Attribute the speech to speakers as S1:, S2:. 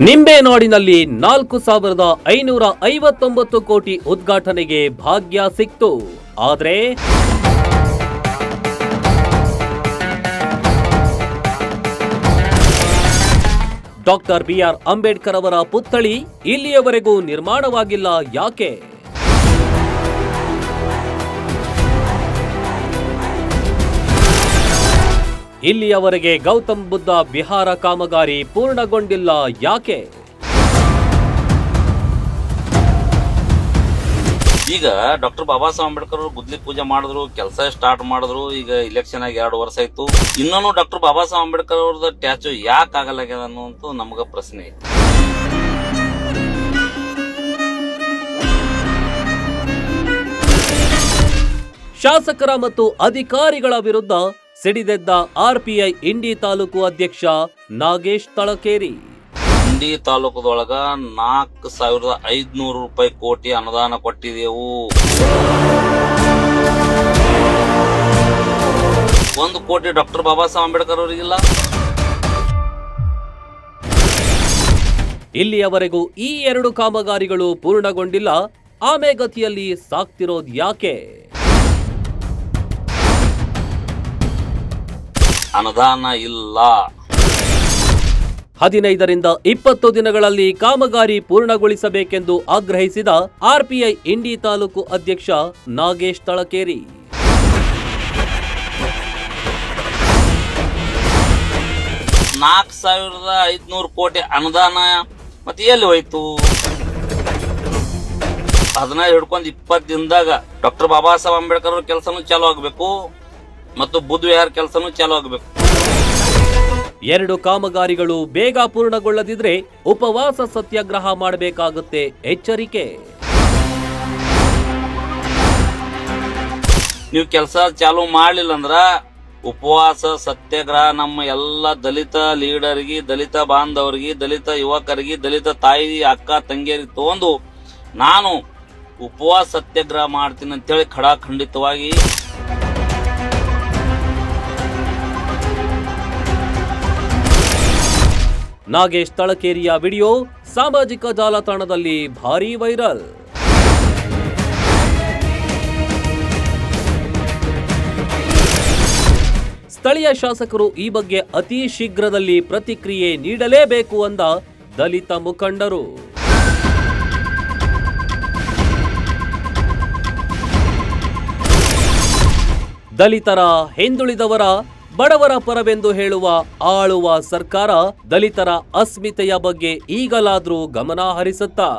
S1: ನಿಂಬೆನಾಡಿನಲ್ಲಿ ನಾಲ್ಕು ಸಾವಿರದ ಐನೂರ ಐವತ್ತೊಂಬತ್ತು ಕೋಟಿ ಉದ್ಘಾಟನೆಗೆ ಭಾಗ್ಯ ಸಿಕ್ತು. ಆದರೆ ಡಾಕ್ಟರ್ ಬಿಆರ್ ಅಂಬೇಡ್ಕರ್ ಅವರ ಪುತ್ಥಳಿ ಇಲ್ಲಿಯವರೆಗೂ ನಿರ್ಮಾಣವಾಗಿಲ್ಲ. ಯಾಕೆ? ಇಲ್ಲಿಯವರೆಗೆ ಗೌತಮ್ ಬುದ್ಧ ಬಿಹಾರ ಕಾಮಗಾರಿ ಪೂರ್ಣಗೊಂಡಿಲ್ಲ ಯಾಕೆ?
S2: ಈಗ ಡಾಕ್ಟರ್ ಬಾಬಾ ಸಾಹೇಬ್ ಅಂಬೇಡ್ಕರ್ ಅವರು ಗುದ್ಲಿ ಪೂಜೆ ಮಾಡಿದ್ರು ಕೆಲಸ ಸ್ಟಾರ್ಟ್ ಮಾಡಿದ್ರು ಈಗ ಇಲೆಕ್ಷನ್ ಆಗಿ ಎರಡು ವರ್ಷ ಆಯ್ತು. ಇನ್ನೂ ಡಾಕ್ಟರ್ ಬಾಬಾ ಸಾಹೇಬ್ ಅಂಬೇಡ್ಕರ್ ಅವ್ರದ್ದು ಟ್ಯಾಚು ಯಾಕೆ ಆಗಲಾಗ್ಯದ ಅನ್ನುವಂತ ನಮಗ ಪ್ರಶ್ನೆ ಐತಿ.
S1: ಶಾಸಕರ ಮತ್ತು ಅಧಿಕಾರಿಗಳ ವಿರುದ್ಧ ಸಿಡಿದೆದ್ದ ಆರ್ಪಿಐ ಇಂಡಿ ತಾಲೂಕು ಅಧ್ಯಕ್ಷ ನಾಗೇಶ್ ತಳಕೇರಿ.
S2: ಇಂಡಿ ತಾಲೂಕದೊಳಗ ನಾಲ್ಕು ಸಾವಿರದ ಐದ್ನೂರು ರೂಪಾಯಿ ಕೋಟಿ ಅನುದಾನ ಕೊಟ್ಟಿದೆವು. ಒಂದು ಕೋಟಿ ಡಾಕ್ಟರ್ ಬಾಬಾ ಸಾಹೇಬ್ ಅಂಬೇಡ್ಕರ್ ಅವರಿಗಿಲ್ಲ.
S1: ಇಲ್ಲಿಯವರೆಗೂ ಈ ಎರಡು ಕಾಮಗಾರಿಗಳು ಪೂರ್ಣಗೊಂಡಿಲ್ಲ. ಆಮೆಗತಿಯಲ್ಲಿ ಸಾಕ್ತಿರೋದ್ ಯಾಕೆ?
S2: ಅನುದಾನ ಇಲ್ಲ.
S1: ಹದಿನೈದರಿಂದ ಇಪ್ಪತ್ತು ದಿನಗಳಲ್ಲಿ ಕಾಮಗಾರಿ ಪೂರ್ಣಗೊಳಿಸಬೇಕೆಂದು ಆಗ್ರಹಿಸಿದ ಆರ್ಪಿಐ ಇಂಡಿ ತಾಲೂಕು ಅಧ್ಯಕ್ಷ ನಾಗೇಶ್ ತಳಕೇರಿ.
S2: ನಾಲ್ಕು ಸಾವಿರದ ಐದುನೂರು ಕೋಟಿ ಅನುದಾನ ಮತ್ತೆ ಎಲ್ಲಿ ಹೋಯ್ತು? ಅದನ್ನ ಹಿಡ್ಕೊಂಡು ಇಪ್ಪತ್ತು ದಿನದಾಗ ಡಾಕ್ಟರ್ ಬಾಬಾ ಸಾಹೇಬ್ ಅಂಬೇಡ್ಕರ್ ಅವ್ರ ಕೆಲಸನೂ ಚಾಲು ಆಗ್ಬೇಕು. ಮತ್ತು ಬುದ್ಧ ವಿಹಾರ ಕೆಲಸನೂ ಚಾಲು ಆಗಬೇಕು.
S1: ಎರಡು ಕಾಮಗಾರಿಗಳು ಬೇಗ ಪೂರ್ಣಗೊಳ್ಳದಿದ್ರೆ ಉಪವಾಸ ಸತ್ಯಾಗ್ರಹ ಮಾಡಬೇಕಾಗುತ್ತೆ ಎಚ್ಚರಿಕೆ.
S2: ನೀವು ಕೆಲಸ ಚಾಲು ಮಾಡಲಿಲ್ಲ ಅಂದ್ರ ಉಪವಾಸ ಸತ್ಯಾಗ್ರಹ ನಮ್ಮ ಎಲ್ಲ ದಲಿತ ಲೀಡರ್ಗಿ ದಲಿತ ಬಾಂಧವರಿಗೆ ದಲಿತ ಯುವಕರಿಗೆ ದಲಿತ ತಾಯಿ ಅಕ್ಕ ತಂಗಿಯರಿಗೆ ತಗೊಂಡು ನಾನು ಉಪವಾಸ ಸತ್ಯಾಗ್ರಹ ಮಾಡ್ತೀನಿ ಅಂತೇಳಿ ಖಡಾಖಂಡಿತವಾಗಿ
S1: ನಾಗೇಶ್ ತಳಕೇರಿಯ ವಿಡಿಯೋ ಸಾಮಾಜಿಕ ಜಾಲತಾಣದಲ್ಲಿ ಭಾರೀ ವೈರಲ್. ಸ್ಥಳೀಯ ಶಾಸಕರು ಈ ಬಗ್ಗೆ ಅತಿ ಶೀಘ್ರದಲ್ಲಿ ಪ್ರತಿಕ್ರಿಯೆ ನೀಡಲೇಬೇಕು ಅಂದ ದಲಿತ ಮುಖಂಡರು. ದಲಿತರ ಹಿಂದುಳಿದವರ ಬಡವರ ಪರವೆಂದು ಹೇಳುವ ಆಳುವ ಸರ್ಕಾರ ದಲಿತರ ಅಸ್ಮಿತೆಯ ಬಗ್ಗೆ ಈಗಲಾದರೂ ಗಮನ ಹರಿಸುತ್ತಾ?